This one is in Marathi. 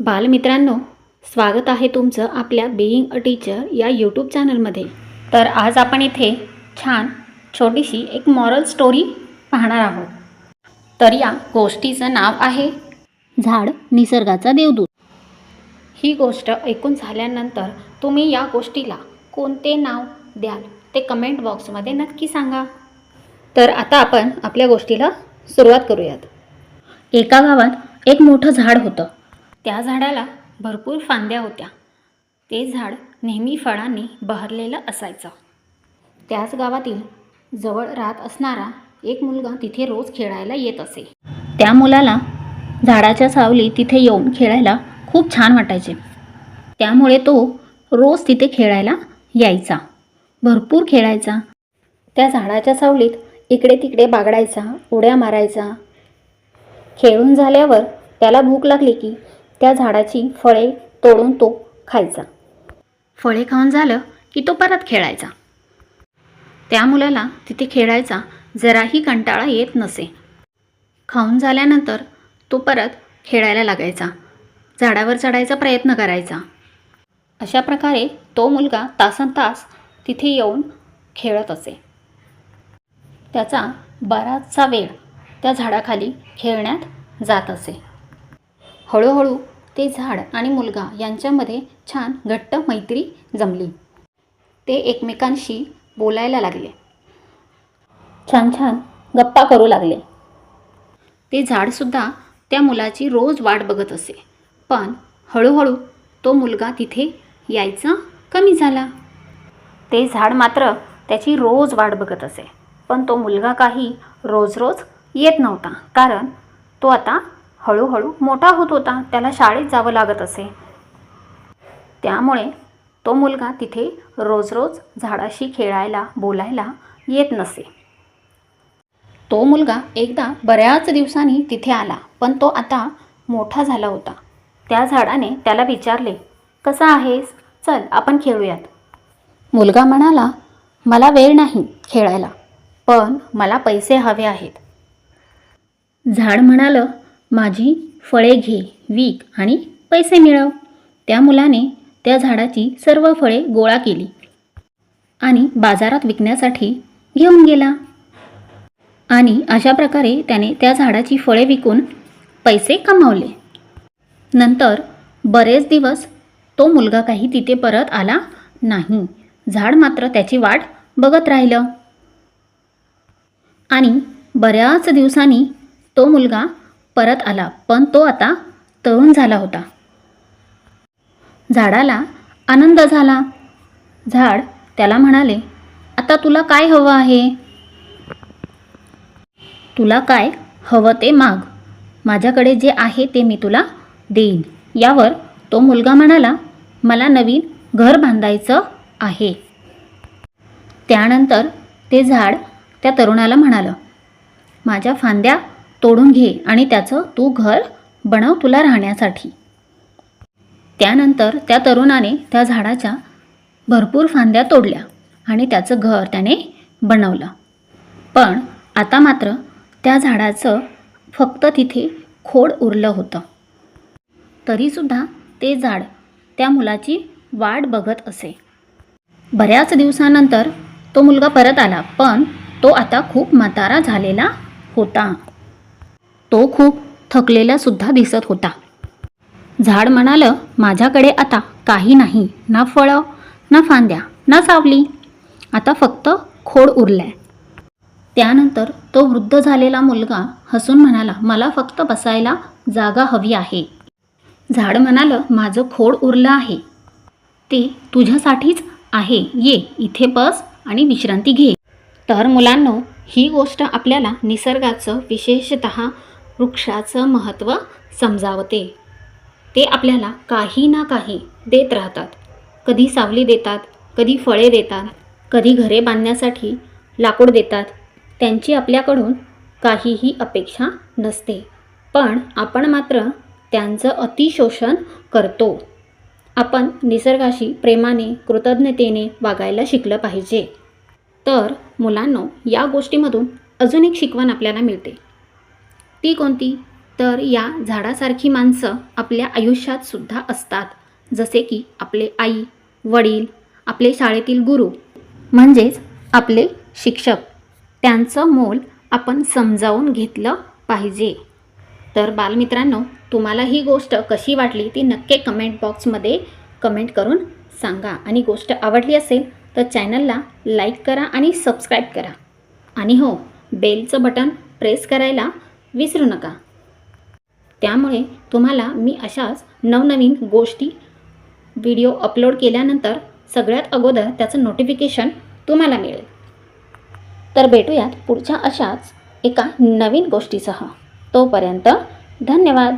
बालमित्रांनो स्वागत आहे तुमचं आपल्या बिईंग अ टीचर या यूट्यूब चॅनलमध्ये तर आज आपण इथे छान छोटीशी एक मॉरल स्टोरी पाहणार आहोत. तर या गोष्टीचं नाव आहे झाड निसर्गाचा देवदूत. ही गोष्ट ऐकून झाल्यानंतर तुम्ही या गोष्टीला कोणते नाव द्याल ते कमेंट बॉक्समध्ये नक्की सांगा. तर आता आपण आपल्या गोष्टीला सुरुवात करूयात. एका गावात एक मोठं झाड होतं. त्या झाडाला भरपूर फांद्या होत्या. ते झाड नेहमी फळांनी बहरलेलं असायचं. त्याच गावातील जवळ राहत असणारा एक मुलगा तिथे रोज खेळायला येत असे. त्या मुलाला झाडाच्या सावली तिथे येऊन खेळायला खूप छान वाटायचे. त्यामुळे तो रोज तिथे खेळायला यायचा. भरपूर खेळायचा. त्या झाडाच्या सावलीत इकडे तिकडे बागडायचा उड्या मारायचा. खेळून झाल्यावर त्याला भूक लागली की त्या झाडाची फळे तोडून तो खायचा. फळे खाऊन झालं की तो परत खेळायचा. त्या मुलाला तिथे खेळायचा जराही कंटाळा येत नसे. खाऊन झाल्यानंतर तो परत खेळायला लागायचा. झाडावर चढायचा प्रयत्न करायचा. अशा प्रकारे तो मुलगा तासन तास तिथे येऊन खेळत असे. त्याचा बराचसा वेळ त्या झाडाखाली खेळण्यात जात असे. हळूहळू ते झाड आणि मुलगा यांच्यामध्ये छान घट्ट मैत्री जमली. ते एकमेकांशी बोलायला लागले. छान छान गप्पा करू लागले. ते झाडसुद्धा त्या मुलाची रोज वाट बघत असे. पण हळूहळू तो मुलगा तिथे यायचा कमी झाला. ते झाड मात्र त्याची रोज वाट बघत असे. पण तो मुलगा काही रोज रोज येत नव्हता. कारण तो आता हळूहळू मोठा होत होता त्याला शाळेत जावं लागत असे. त्यामुळे तो मुलगा तिथे रोज रोज झाडाशी खेळायला बोलायला येत नसे. तो मुलगा एकदा बऱ्याच दिवसांनी तिथे आला पण तो आता मोठा झाला होता. त्या झाडाने त्याला विचारले कसा आहेस? चल आपण खेळूयात. मुलगा म्हणाला मला वेळ नाही खेळायला पण मला पैसे हवे आहेत. झाड म्हणालं माझी फळे घे विक आणि पैसे मिळव. त्या मुलाने त्या झाडाची सर्व फळे गोळा केली आणि बाजारात विकण्यासाठी घेऊन गेला. आणि अशा प्रकारे त्याने त्या झाडाची फळे विकून पैसे कमावले. नंतर बरेच दिवस तो मुलगा काही तिथे परत आला नाही. झाड मात्र त्याची वाट बघत राहिलं. आणि बऱ्याच दिवसांनी तो मुलगा परत आला पण तो आता तरुण झाला होता. झाडाला आनंद झाला. झाड त्याला म्हणाले आता तुला काय हवं आहे? तुला काय हवं ते माग. माझ्याकडे जे आहे ते मी तुला देईन. यावर तो मुलगा म्हणाला मला नवीन घर बांधायचं आहे. त्यानंतर ते झाड त्या तरुणाला म्हणालं माझ्या फांद्या तोडून घे आणि त्याचं तू घर बनव तुला राहण्यासाठी. त्यानंतर त्या तरुणाने त्या झाडाच्या भरपूर फांद्या तोडल्या आणि त्याचं घर त्याने बनवलं. पण आता मात्र त्या झाडाचं फक्त तिथे खोड उरलं होतं. तरीसुद्धा ते झाड त्या मुलाची वाट बघत असे. बऱ्याच दिवसानंतर तो मुलगा परत आला पण तो आता खूप म्हातारा झालेला होता. तो खूप थकलेला सुद्धा दिसत होता. झाड म्हणालं माझ्याकडे आता काही नाही ना फळं ना फांद्या ना सावली. आता फक्त खोड उरलाय. त्यानंतर तो वृद्ध झालेला मुलगा हसून म्हणाला मला फक्त बसायला जागा हवी आहे. झाड म्हणालं माझं खोड उरलं आहे. ते तुझ्यासाठीच आहे. ये इथे बस आणि विश्रांती घे. तर मुलांनो ही गोष्ट आपल्याला निसर्गाचं विशेषत वृक्षाचं महत्त्व समजावते. ते आपल्याला काही ना काही देत राहतात. कधी सावली देतात कधी फळे देतात कधी घरे बांधण्यासाठी लाकूड देतात. त्यांची आपल्याकडून काहीही अपेक्षा नसते. पण आपण मात्र त्यांचं अतिशोषण करतो. आपण निसर्गाशी प्रेमाने कृतज्ञतेने वागायला शिकलं पाहिजे. तर मुलांनो या गोष्टीमधून अजून एक शिकवण आपल्याला मिळते. ती कोणती? तर या झाडासारखी माणसं आपल्या आयुष्यात सुद्धा असतात. जसे की आपले आई वडील आपले शाळेतील गुरु म्हणजेच आपले शिक्षक. त्यांचं मोल आपण समजावून घेतलं पाहिजे. तर बालमित्रांनो तुम्हाला ही गोष्ट कशी वाटली ती नक्की कमेंट बॉक्समध्ये कमेंट करून सांगा. आणि गोष्ट आवडली असेल तर चॅनलला लाईक करा आणि सबस्क्राईब करा. आणि हो बेलचं बटन प्रेस करायला विसरू नका. त्यामुळे तुम्हाला मी अशाच नवनवीन गोष्टी व्हिडिओ अपलोड केल्यानंतर सगळ्यात अगोदर त्याचं नोटिफिकेशन तुम्हाला मिळेल. तर भेटूयात पुढच्या अशाच एका नवीन गोष्टीसह. तोपर्यंत धन्यवाद.